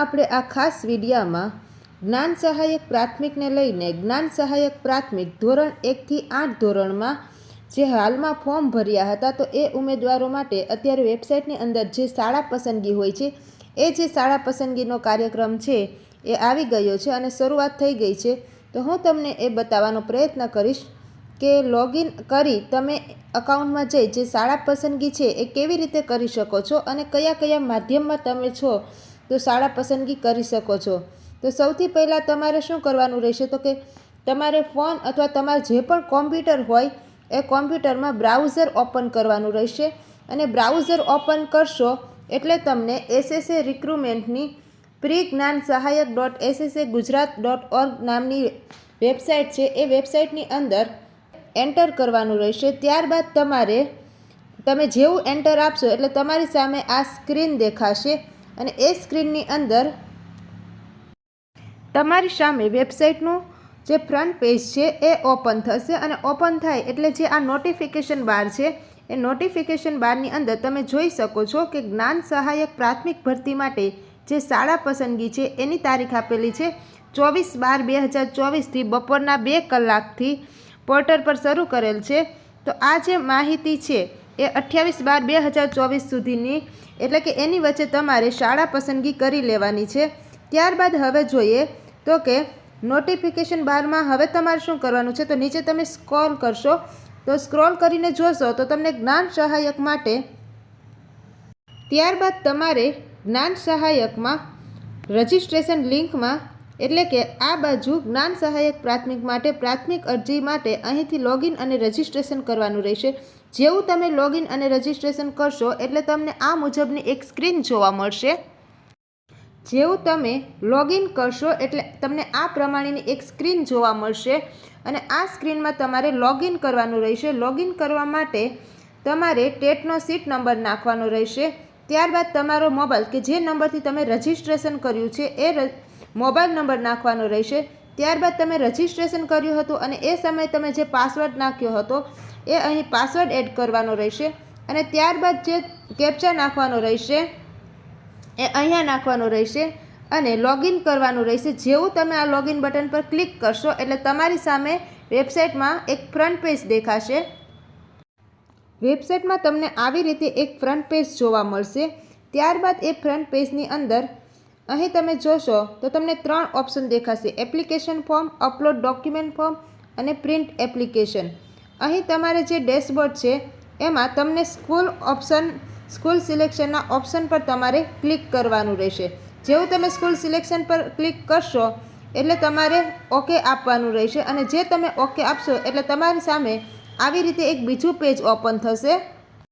આપણે આ ખાસ વિડીયામાં જ્ઞાન સહાયક પ્રાથમિકને લઈને જ્ઞાન સહાયક પ્રાથમિક ધોરણ એકથી આઠ ધોરણમાં જે હાલમાં ફોર્મ ભર્યા હતા, તો એ ઉમેદવારો માટે અત્યારે વેબસાઇટની અંદર જે શાળા પસંદગી હોય છે, એ જે શાળા પસંદગીનો કાર્યક્રમ છે, એ આવી ગયો છે અને શરૂઆત થઈ ગઈ છે. તો હું તમને એ બતાવવાનો પ્રયત્ન કરીશ કે લોગિન કરી તમે અકાઉન્ટમાં જઈ જે શાળા પસંદગી છે, એ કેવી રીતે કરી શકો છો અને કયા કયા માધ્યમમાં તમે છો તો શાળા પસંદગી કરી શકો છો. તો સૌથી પહેલાં તમારે શું કરવાનું રહેશે? તો કે તમારે ફોન અથવા તમારે જે પણ કોમ્પ્યુટર હોય, એ કોમ્પ્યુટરમાં બ્રાઉઝર ઓપન કરવાનું રહેશે. અને બ્રાઉઝર ઓપન કરશો એટલે તમને SSA રિક્રુટમેન્ટની pre Gyan Sahayak dot SSA Gujarat dot org નામની વેબસાઇટ છે, એ વેબસાઇટની અંદર એન્ટર કરવાનું રહેશે. ત્યારબાદ તમારે, તમે જેવું એન્ટર આપશો એટલે તમારી સામે આ સ્ક્રીન દેખાશે. અને એ સ્ક્રીનની અંદર તમારી સામે વેબસાઇટનું જે ફ્રન્ટ પેજ છે એ ઓપન થશે અને ઓપન થાય એટલે જે આ નોટિફિકેશન બાર છે, એ નોટિફિકેશન બારની અંદર તમે જોઈ શકો છો કે જ્ઞાન સહાયક પ્રાથમિક ભરતી માટે જે શાળા પસંદગી છે એની તારીખ આપેલી છે. ચોવીસ બાર બે હજાર ચોવીસથી બપોરના બે કલાકથી પોર્ટલ પર શરૂ કરેલ છે. તો આ જે માહિતી છે એ અઠ્યાવીસ બાર બે હજાર ચોવીસ સુધીની, એટલે કે એની વચ્ચે તમારે શાળા પસંદગી કરી લેવાની છે. ત્યારબાદ હવે જોઈએ તો કે નોટિફિકેશન બારમાં હવે તમારે શું કરવાનું છે? તો નીચે તમે સ્ક્રોલ કરશો. તો સ્ક્રોલ કરીને જોશો તો તમને જ્ઞાન સહાયક માટે ત્યારબાદ તમારે જ્ઞાન સહાયકમાં રજિસ્ટ્રેશન લિંકમાં એટલે કે આ બાજુ જ્ઞાન સહાયક પ્રાથમિક માટે પ્રાથમિક અરજી માટે અહીંથી લોગિન અને રજિસ્ટ્રેશન કરવાનું રહેશે. જેવું તમે લોગિન અને રજિસ્ટ્રેશન કરશો એટલે તમને આ મુજબની એક સ્ક્રીન જોવા મળશે. જેવું તમે લોગિન કરશો એટલે તમને આ પ્રમાણેની એક સ્ક્રીન જોવા મળશે અને આ સ્ક્રીનમાં તમારે લોગિન કરવાનું રહેશે. લોગિન કરવા માટે તમારે ટેટનો સીટ નંબર નાખવાનો રહેશે. ત્યારબાદ તમારો મોબાઈલ કે જે નંબરથી તમે રજિસ્ટ્રેશન કર્યું છે એ મોબાઈલ નંબર નાખવાનો રહેશે. ત્યારબાદ તમે રજીસ્ટ્રેશન કર્યું હતું અને એ સમયે તમે જે પાસવર્ડ નાખ્યો હતો, એ અહીં પાસવર્ડ એડ કરવાનો રહેશે. અને ત્યારબાદ જે કેપ્ચા નાખવાનો રહેશે, એ અહીંયા નાખવાનો રહેશે અને લોગિન કરવાનું રહેશે. જેવું તમે આ લોગિન બટન પર ક્લિક કરશો, એટલે તમારી સામે વેબસાઇટમાં એક ફ્રન્ટ પેજ દેખાશે. વેબસાઇટમાં તમને આવી રીતે એક ફ્રન્ટ પેજ જોવા મળશે. ત્યારબાદ એ ફ્રન્ટ પેજની અંદર અહીં તમે જોશો તો તમને ત્રણ ઓપ્શન દેખાશે. Application form, upload document form અને પ્રિન્ટ એપ્લિકેશન. અહીં તમારે જે ડેશબોર્ડ છે, એમાં તમને સ્કૂલ ઓપ્શન, સ્કૂલ સિલેક્શનના ઓપ્શન પર તમારે ક્લિક કરવાનું રહેશે. જેવું તમે સ્કૂલ સિલેક્શન પર ક્લિક કરશો, એટલે તમારે ઓકે આપવાનું રહેશે અને જે તમે ઓકે આપશો, એટલે તમારી સામે આવી રીતે એક બીજું પેજ ઓપન થશે.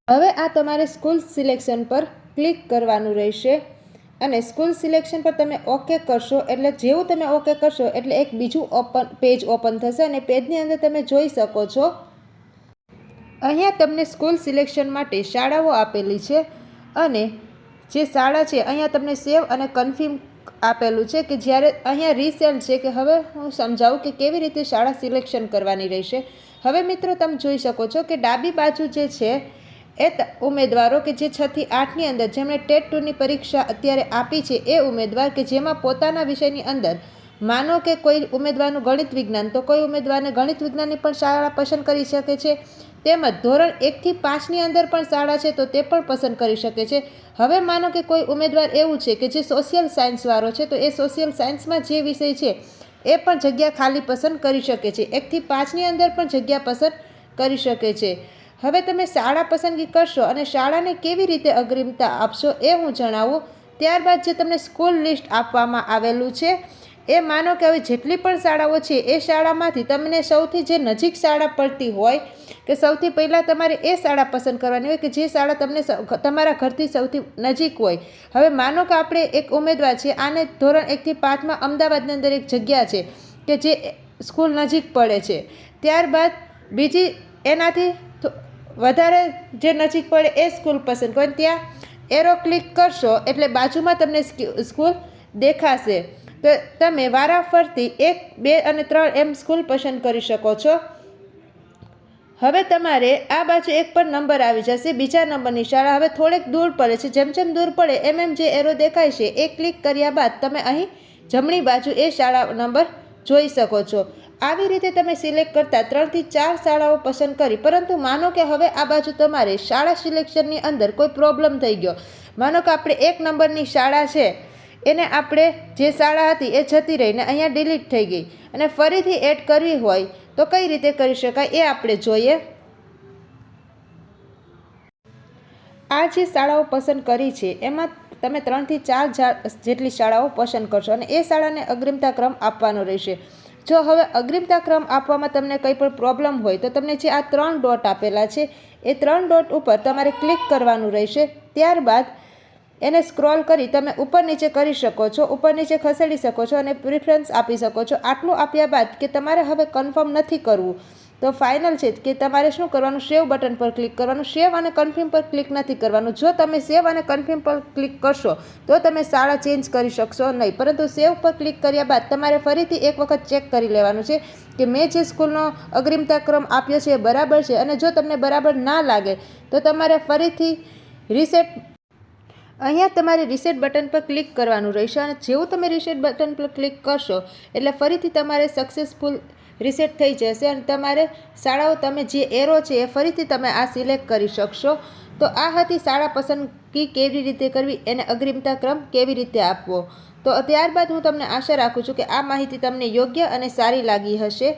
હવે આ તમારે સ્કૂલ સિલેક્શન પર ક્લિક કરવાનું રહેશે. અને સ્કૂલ સિલેક્શન પર તમે ઓકે કરશો, એટલે જેવું તમે ઓકે કરશો, એટલે એક બીજું ઓપન પેજ ઓપન થશે અને પેજની અંદર તમે જોઈ શકો છો. અહીંયા તમને સ્કૂલ સિલેક્શન માટે શાળાઓ આપેલી છે અને જે શાળા છે, અહીંયા તમને સેવ અને કન્ફર્મ આપેલું છે કે જ્યારે અહીંયા રીસેલ છે કે હવે હું સમજાવું કે કેવી રીતે શાળા સિલેક્શન કરવાની રહેશે. હવે મિત્રો તમે જોઈ શકો છો કે ડાબી બાજુ જે છે એ ઉમેદવારો કે જે છથી આઠની અંદર જેમણે ટેટ ટુની પરીક્ષા અત્યારે આપી છે, એ ઉમેદવાર કે જેમાં પોતાના વિષયની અંદર માનો કે કોઈ ઉમેદવારનું ગણિત વિજ્ઞાન, તો કોઈ ઉમેદવારને ગણિત વિજ્ઞાનની પણ શાળા પસંદ કરી શકે છે. તેમજ ધોરણ એકથી પાંચની અંદર પણ શાળા છે, તો તે પણ પસંદ કરી શકે છે. હવે માનો કે કોઈ ઉમેદવાર એવું છે કે જે સોશિયલ સાયન્સવાળો છે, તો એ સોશિયલ સાયન્સમાં જે વિષય છે, એ પણ જગ્યા ખાલી પસંદ કરી શકે છે. એકથી પાંચની અંદર પણ જગ્યા પસંદ કરી શકે છે. હવે તમે શાળા પસંદગી કરશો અને શાળાને કેવી રીતે અગ્રિમતા આપશો એ હું જણાવું. ત્યારબાદ જે તમને સ્કૂલ લિસ્ટ આપવામાં આવેલું છે, એ માનો કે હવે જેટલી પણ શાળાઓ છે, એ શાળામાંથી તમને સૌથી જે નજીક શાળા પડતી હોય કે સૌથી પહેલાં તમારે એ શાળા પસંદ કરવાની હોય કે જે શાળા તમને તમારા ઘરથી સૌથી નજીક હોય. હવે માનો કે આપણે એક ઉમેદવાર છે, આને ધોરણ એકથી પાંચમાં અમદાવાદની અંદર એક જગ્યા છે કે જે સ્કૂલ નજીક પડે છે. ત્યારબાદ બીજી એનાથી વધારે જે નજીક પડે એ સ્કૂલ પસંદ. કરો ત્યાં? એરો ક્લિક કરશો એટલે બાજુમાં તમને સ્કૂલ દેખાશે. તો તમે વારાફરતી એક, બે અને ત્રણ એમ સ્કૂલ પસંદ કરી શકો છો. હવે તમારે આ બાજુ એક પર નંબર આવી જશે. બીજા નંબરની શાળા હવે થોડેક દૂર પડે છે. જેમ જેમ દૂર પડે, એમ એમ જે એરો દેખાય છે, એ ક્લિક કર્યા બાદ તમે અહીં જમણી બાજુ એ શાળા નંબર જોઈ શકો છો. આવી રીતે તમે સિલેક્ટ કરતા ત્રણથી ચાર શાળાઓ પસંદ કરી, પરંતુ માનો કે હવે આ બાજુ તમારે શાળા સિલેક્શનની અંદર કોઈ પ્રોબ્લેમ થઈ ગયો. માનો કે આપણે એક નંબરની શાળા છે, એને આપણે જે શાળા હતી એ જતી રહીને અહીંયા ડિલીટ થઈ ગઈ અને ફરીથી એડ કરવી હોય તો કઈ રીતે કરી શકાય એ આપણે જોઈએ. આ જે શાળાઓ પસંદ કરી છે, એમાં તમે ત્રણથી ચાર જેટલી શાળાઓ પસંદ કરશો અને એ શાળાને અગ્રિમતા ક્રમ આપવાનો રહેશે. જો હવે અગ્રિમતા ક્રમ આપવામાં તમને કંઈ પણ પ્રોબ્લેમ હોય તો તમને જે આ ત્રણ ડોટ આપેલા છે, એ ત્રણ ડોટ ઉપર તમારે ક્લિક કરવાનું રહેશે. ત્યારબાદ એને સ્ક્રોલ કરી તમે ઉપર નીચે કરી શકો છો, ઉપર નીચે ખસેડી શકો છો અને પ્રિફરન્સ આપી શકો છો. આટલું આપ્યા બાદ કે તમારે હવે કન્ફર્મ નથી કરવું. તો ફાઇનલ છે કે તમારે શું કરવાનું? સેવ બટન પર ક્લિક કરવાનું. સેવ અને કન્ફર્મ પર ક્લિક નથી કરવાનું. જો તમે સેવ અને કન્ફર્મ પર ક્લિક કરશો, તો તમે શાળા ચેન્જ કરી શકશો નહીં. પરંતુ સેવ પર ક્લિક કર્યા બાદ તમારે ફરીથી એક વખત ચેક કરી લેવાનું છે કે મેં જે સ્કૂલનો અગ્રિમતા ક્રમ આપ્યો છે એ બરાબર છે અને જો તમને બરાબર ના લાગે, તો તમારે ફરીથી રીસેટ અહીંયા તમારે રીસેટ બટન પર ક્લિક કરવાનું રહેશે. અને જેવું તમે રીસેટ બટન પર ક્લિક કરશો, એટલે ફરીથી તમારે સક્સેસફુલ રીસેટ થઈ જશે અને તમારે શાળાઓ, તમે જે એરો છે એ ફરીથી તમે આ સિલેક્ટ કરી શકશો. તો આ હતી શાળા પસંદગી કેવી રીતે કરવી, એને અગ્રિમતા ક્રમ કેવી રીતે આપવો. તો ત્યારબાદ હું તમને આશા રાખું છું કે આ માહિતી તમને યોગ્ય અને સારી લાગી હશે.